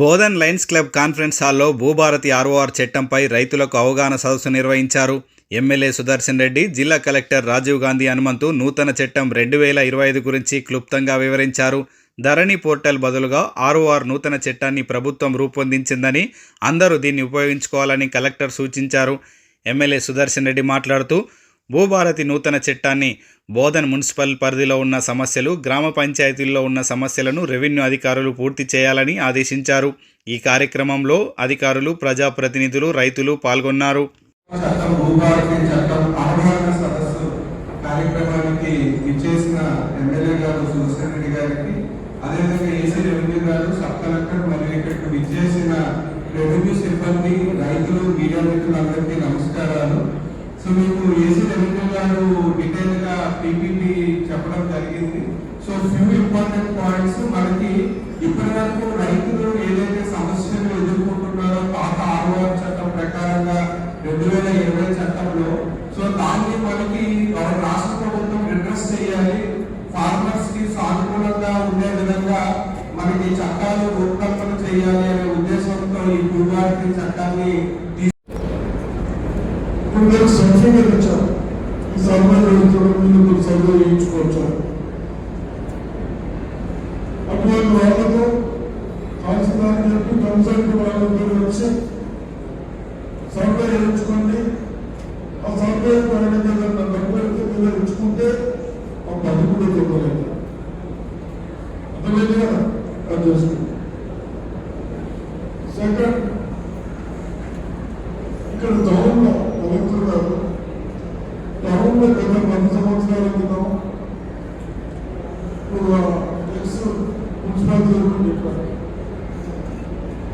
Bodhan Lions club conference హాల్లో Bhubharati ROR చట్టంపై రైతులకు అవగాహన సదస్సు నిర్వహించారు. ఎమ్మెల్యే సుదర్శన్ రెడ్డి జిల్లా కలెక్టర్ రాజీవ్ గాంధీ హనుమంతు నూతన చట్టం రెండు వేల ఇరవై ఐదు గురించి క్లుప్తంగా వివరించారు. ధరణి పోర్టల్ బదులుగా ఆర్ఓఆర్ నూతన చట్టాన్ని ప్రభుత్వం రూపొందించిందని అందరూ దీన్ని ఉపయోగించుకోవాలని కలెక్టర్ సూచించారు. ఎమ్మెల్యే సుదర్శన్ రెడ్డి మాట్లాడుతూ భూభారతి నూతన చట్టాన్ని బోధన్ మున్సిపల్ పరిధిలో ఉన్న సమస్యలు గ్రామ పంచాయతీల్లో ఉన్న సమస్యలను రెవెన్యూ అధికారులు పూర్తి చేయాలని ఆదేశించారు. ఈ కార్యక్రమంలో అధికారులు ప్రజాప్రతినిధులు రైతులు పాల్గొన్నారు. రెవెన్యూ సిబ్బంది రైతులు మీడియా మిత్రులందరికీ సో మీకు ఏసీ రవీంద్ర గారు డీటెయిల్గా పీపీపీ చెప్పడం జరిగింది. సో ఫ్యూ ఇంపార్టెంట్ పాయింట్స్ మనకి ఇప్పటి వరకు రైతులు ఏదైతే సమస్యలు ఎదుర్కొంటున్నారో పాత ఆర్ఓఆర్ చట్టం ప్రకారంగా రెండు వేల ఇరవై చట్టంలో సో దాన్ని మనకి మన రాష్ట్ర ప్రభుత్వం అడ్రస్ చేయాలి. ఫార్మర్స్కి సానుకూలంగా ఉండే విధంగా మనకి చట్టాలు రూపకల్పన చేయాలి అనే ఉద్దేశంతో ఈ భూభారతి చట్టాన్ని నేను ఈ సర్వే మీరు సర్వే చేయించుకోవచ్చు అటువంటి వాళ్ళతో చెప్పి కన్సల్ట్ వాళ్ళతో వచ్చి సర్వే చేయించుకోండి ఆ సర్వే ఏదైనా డబ్బు అయితే మీరు ఇచ్చుకుంటే ఆ పని కూడా చెప్పలేదు అర్థమైంది కదా? అది చేసుకోండి. సెకండ్ ఇక్కడ టౌన్లో కలెక్టర్ గారు ఇప్పుడు ఎక్స్ కూడా చెప్పారు.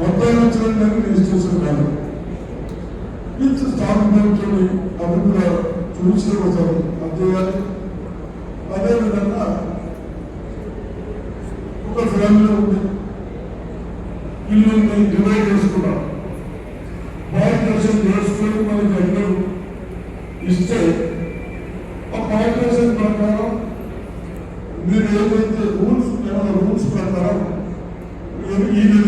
మొత్తం వచ్చిన రిజిస్ట్రేషన్ కాదు ఇది స్టాక్ పెంచుకొని అది కూడా చూసి అదేవిధంగా ఒక ఫ్యామిలీ ఉంది ఇల్లు డివైడ్ చేసుకున్నాం. పాలిటేషన్ చేసుకొని మనకి అందరూ ఇస్తే ఆ పాలిటేషన్ ప్రకారం మీరు ఏదైతే రూల్స్ ఏమైనా రూల్స్ ప్రకారం ఇది